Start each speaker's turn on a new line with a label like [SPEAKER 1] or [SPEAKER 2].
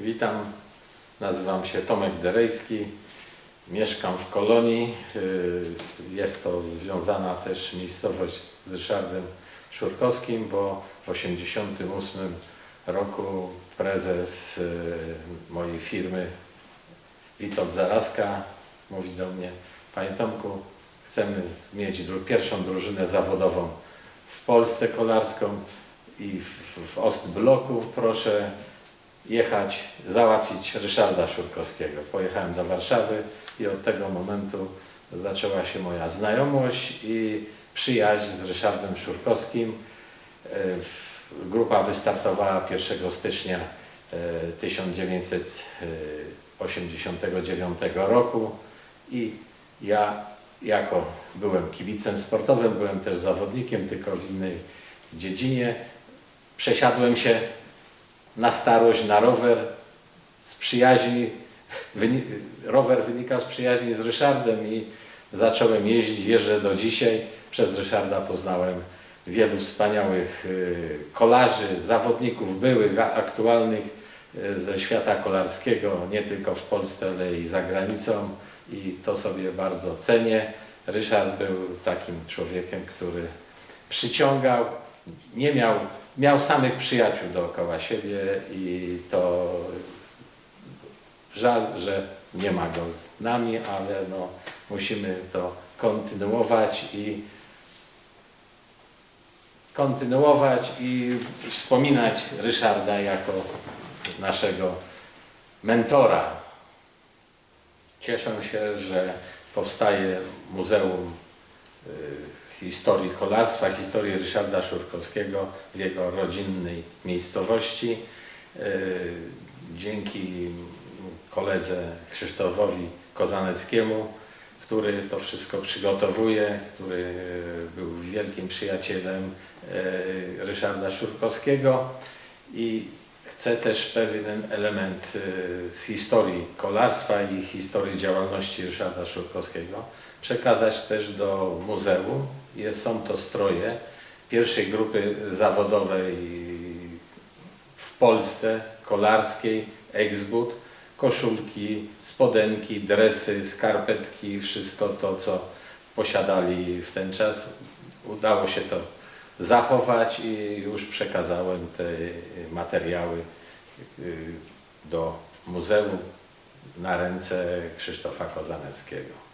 [SPEAKER 1] Witam, nazywam się Tomek Derejski, mieszkam w Kolonii. Y, Jest to związana też miejscowość z Ryszardem Szurkowskim, bo w 1988 roku prezes y, mojej firmy Witold Zaraska mówi do mnie, Panie Tomku, chcemy mieć pierwszą drużynę zawodową w Polsce kolarską i w, w Ostbloku proszę jechać, załatwić Ryszarda Szurkowskiego. Pojechałem do Warszawy i od tego momentu zaczęła się moja znajomość i przyjaźń z Ryszardem Szurkowskim. E, Grupa wystartowała 1 stycznia e, 1989 roku i ja jako byłem kibicem sportowym, byłem też zawodnikiem, tylko w innej dziedzinie. Przesiadłem się na starość na rower z przyjaźni. Rower wynikał z przyjaźni z Ryszardem i zacząłem jeździć, jeżdżę do dzisiaj. Przez Ryszarda poznałem wielu wspaniałych y, kolarzy, zawodników byłych, aktualnych y, ze świata kolarskiego, nie tylko w Polsce, ale i za granicą i to sobie bardzo cenię. Ryszard był takim człowiekiem, który przyciągał, nie miał, miał samych przyjaciół dookoła siebie i to żal, że nie ma go z nami, ale no, musimy to kontynuować i kontynuować i wspominać Ryszarda jako naszego mentora. Cieszę się, że powstaje Muzeum y, Historii Kolarstwa, historii Ryszarda Szurkowskiego w jego rodzinnej miejscowości. Y, Dzięki koledze Krzysztofowi Kozaneckiemu, który to wszystko przygotowuje, który y, był wielkim przyjacielem y, Ryszarda Szurkowskiego i chcę też pewien element z historii kolarstwa i historii działalności Ryszarda Szurkowskiego przekazać też do muzeum. Jest, są to stroje pierwszej grupy zawodowej w Polsce, kolarskiej, Exbud, koszulki, spodenki, dresy, skarpetki, wszystko to, co posiadali w ten czas. Udało się to zachować i już przekazałem te materiały y, do muzeum na ręce Krzysztofa Kozaneckiego.